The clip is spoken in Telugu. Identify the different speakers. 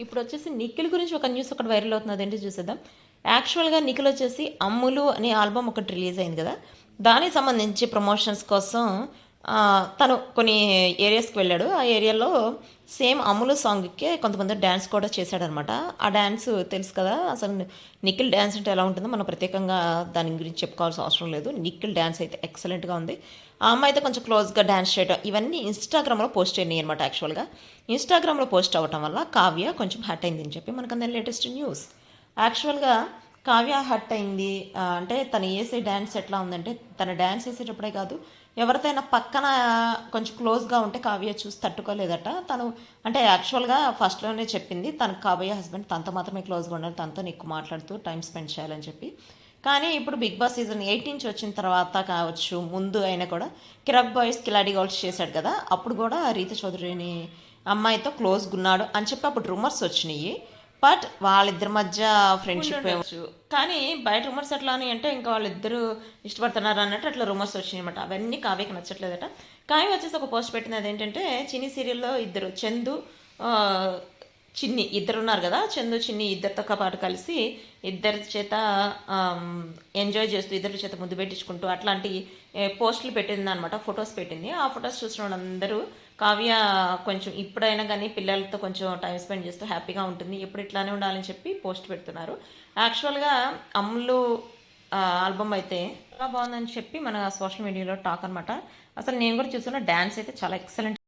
Speaker 1: ఇప్పుడు వచ్చేసి నిఖిల్ గురించి ఒక న్యూస్ ఒకటి వైరల్ అవుతుంది అదేంటి చూసేద్దాం. యాక్చువల్గా నిఖిల్ వచ్చేసి అమ్ములు అనే ఆల్బమ్ ఒకటి రిలీజ్ అయింది కదా. దానికి సంబంధించి ప్రమోషన్స్ కోసం తను కొన్ని ఏరియాస్కి వెళ్ళాడు. ఆ ఏరియాలో సేమ్ అమ్ములు సాంగ్కే కొంతమంది డ్యాన్స్ కూడా చేశాడనమాట. ఆ డ్యాన్స్ తెలుసు కదా అసలు నిఖిల్ డ్యాన్స్ అంటే ఎలా ఉంటుందో మనం ప్రత్యేకంగా దాని గురించి చెప్పుకోవాల్సిన అవసరం లేదు. నిఖిల్ డ్యాన్స్ అయితే ఎక్సలెంట్గా ఉంది. ఆ అమ్మాయి అయితే కొంచెం క్లోజ్గా డ్యాన్స్ చేయడం ఇవన్నీ ఇన్స్టాగ్రామ్లో పోస్ట్ అయినాయి అనమాట యాక్చువల్గా ఇన్స్టాగ్రామ్లో పోస్ట్ అవ్వటం వల్ల కావ్య కొంచెం హట్ అయింది అని చెప్పి మనకు అందరి లేటెస్ట్ న్యూస్ యాక్చువల్గా కావ్య హట్ అయింది. అంటే తను వేసే డ్యాన్స్ ఎట్లా ఉందంటే తన డ్యాన్స్ వేసేటప్పుడే కాదు ఎవరితైనా పక్కన కొంచెం క్లోజ్గా ఉంటే కావ్య చూసి తట్టుకోలేదట. తను అంటే యాక్చువల్గా ఫస్ట్లోనే చెప్పింది తన కావ్య హస్బెండ్ తనతో మాత్రమే క్లోజ్గా ఉండాలి తనతో ఎక్కువ మాట్లాడుతూ టైం స్పెండ్ చేయాలని చెప్పి. కానీ ఇప్పుడు బిగ్ బాస్ సీజన్ ఎయిట్ నుంచి వచ్చిన తర్వాత కావచ్చు ముందు అయినా కూడా కిరక్ బాయ్స్ కిలాడి గోల్స్ చేశాడు కదా అప్పుడు కూడా రీత చౌదరిని అమ్మాయితో క్లోజ్గా ఉన్నాడు అని చెప్పి అప్పుడు రూమర్స్ వచ్చినాయి. బట్ వాళ్ళిద్దరి మధ్య ఫ్రెండ్షిప్ కానీ బయట రూమర్స్ ఎట్లా అని అంటే ఇంకా వాళ్ళిద్దరూ ఇష్టపడుతున్నారు అన్నట్టు అట్లా రూమర్స్ వచ్చినాయి అనమాట అవన్నీ కావ్యకి నచ్చట్లేదట. కావ్య వచ్చేసి ఒక పోస్ట్ పెట్టింది అదేంటంటే చిన్ని సీరియల్లో ఇద్దరు చందు చిన్ని ఇద్దరు ఉన్నారు కదా చందు చిన్ని ఇద్దరితో పాటు కలిసి ఇద్దరి చేత ఎంజాయ్ చేస్తూ ఇద్దరి చేత ముద్దు పెట్టించుకుంటూ అట్లాంటి పోస్టులు పెట్టింది అనమాట ఫొటోస్ పెట్టింది. ఆ ఫొటోస్ చూసిన వాళ్ళందరూ కావ్య కొంచెం ఇప్పుడైనా కానీ పిల్లలతో కొంచెం టైం స్పెండ్ చేస్తూ హ్యాపీగా ఉంటుంది. ఎప్పుడు ఇట్లానే ఉండాలని చెప్పి పోస్ట్ పెడుతున్నారు. యాక్చువల్గా అమ్ములు ఆల్బమ్ అయితే చాలా బాగుందని చెప్పి మన సోషల్ మీడియాలో టాక్ అనమాట అసలు నేను కూడా చూస్తున్న డ్యాన్స్ అయితే చాలా ఎక్సలెంట్